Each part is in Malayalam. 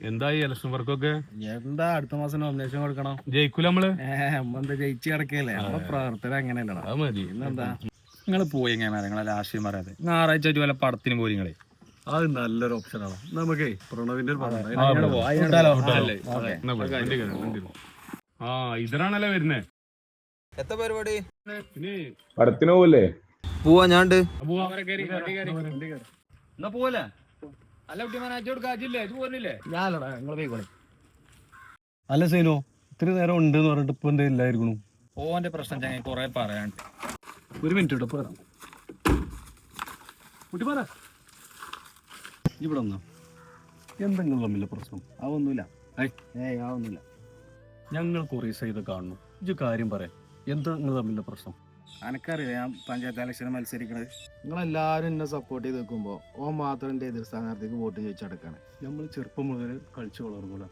എന്തായി ഇലക്ഷൻ വർക്കൊക്കെ? എന്താ അടുത്ത മാസം നോമിനേഷൻ കൊടുക്കണം. ജയിക്കൂല നമ്മൾ? എന്താ ജയിച്ച് കിടക്കല്ലേ നമ്മളെ പ്രവർത്തനം അങ്ങനെയല്ലടാ. അത് മതി. എന്താ നിങ്ങൾ പോയി എങ്ങനെ നിങ്ങളെ രാഷ്ട്രീയം പറയാതെ. ഞായറാഴ്ച ഒരു വല്ല പടത്തിന് പോയി നിങ്ങളെ. അത് നല്ലൊരു ഓപ്ഷനാണ് നമുക്കേ പ്രണവിന്റെ ഒരു പടം ആ, ഇതിനാണല്ലേ വരുന്നേ? എത്ര പരിപാടി? പിന്നെ പടത്തിന് പോവല്ലേ? പോവാ ഞാണ്ട്. പോവാ പോവല്ലേ? അല്ല കുട്ടി മാനേജോട് കാജില്ലേ ഇത് പോരുന്നില്ലേ? ഞാനടാ നിങ്ങൾ പോയിക്കോളെ. അല്ല സൈനോ ഇത്ര നേരം ഉണ്ട് എന്ന് പറഞ്ഞിട്ട് ഇപ്പൊ എന്താ ഇല്ലായിരിക്കണു? ഓന്റെ പ്രശ്നം ഞങ്ങൾ കൊറേ പറയാണ്ട് ഒരു മിനിറ്റ് കേട്ടോ പോരാ. കുട്ടി പറ ഇവിടെ വന്നോ എന്തെങ്കിലും തമ്മില്ല പ്രശ്നം? അതൊന്നുമില്ല. ഏയ് അതൊന്നുമില്ല. ഞങ്ങൾ കുറേ ഇത് കാണുന്നു. ഇജ് കാര്യം പറയാം. എന്താ നിങ്ങൾ തമ്മിലുള്ള പ്രശ്നം? അനക്കറിയാം ഞാൻ പഞ്ചായത്ത് ഇലക്ഷന് മത്സരിക്കണത്. നിങ്ങളെല്ലാവരും എന്നെ സപ്പോർട്ട് ചെയ്ത് നിൽക്കുമ്പോൾ ഓ മാത്രം എന്റെ എതിർ സ്ഥാനാർത്ഥിക്ക് വോട്ട് ചോദിച്ചെടുക്കാണ് നമ്മൾ ചെറുപ്പം മുതൽ കളിച്ചു വളർന്നൂല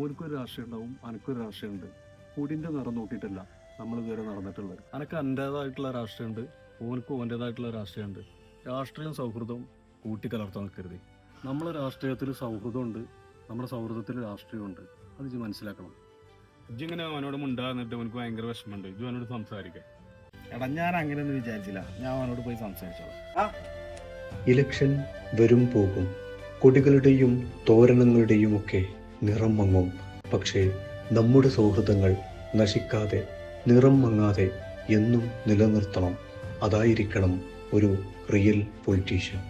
ഓനക്കൊരു രാഷ്ട്രീയം ഉണ്ടാവും അനക്കൊരു രാഷ്ട്രീയമുണ്ട് കൂടിന്റെ നിറം നോക്കിയിട്ടല്ല നമ്മൾ ഇതുവരെ നടന്നിട്ടുള്ളത്. അനക്ക് എന്റേതായിട്ടുള്ള രാഷ്ട്രീയമുണ്ട് ഓനക്ക് ഓന്റേതായിട്ടുള്ള രാഷ്ട്രീയമുണ്ട് രാഷ്ട്രീയം സൗഹൃദവും കൂട്ടിക്കലർത്താൻ നിൽക്കരുത് നമ്മളെ രാഷ്ട്രീയത്തിൽ സൗഹൃദമുണ്ട് നമ്മുടെ സൗഹൃദത്തിൽ രാഷ്ട്രീയമുണ്ട് അത് മനസ്സിലാക്കണം. ഇജ്ജിങ്ങനെ അവനോട് മുണ്ടാന്നിട്ട് എനിക്ക് ഭയങ്കര വിഷമമുണ്ട്. ഇജ്ജ് അവനോട് സംസാരിക്കാം. എടാ ഞാൻ അങ്ങനെയൊന്നും വിചാരിച്ചില്ല. ഞാൻ അവനോട് പോയി സംസാരിച്ചോളാം. ഇലക്ഷൻ വരും പോകും. കൊടികളുടെയും തോരണങ്ങളുടെയുമൊക്കെ നിറം മങ്ങും. പക്ഷേ നമ്മുടെ സൗഹൃദങ്ങൾ നശിക്കാതെ നിറം മങ്ങാതെ എന്നും നിലനിർത്തണം. അതായിരിക്കണം ഒരു റിയൽ പൊളിറ്റീഷ്യൻ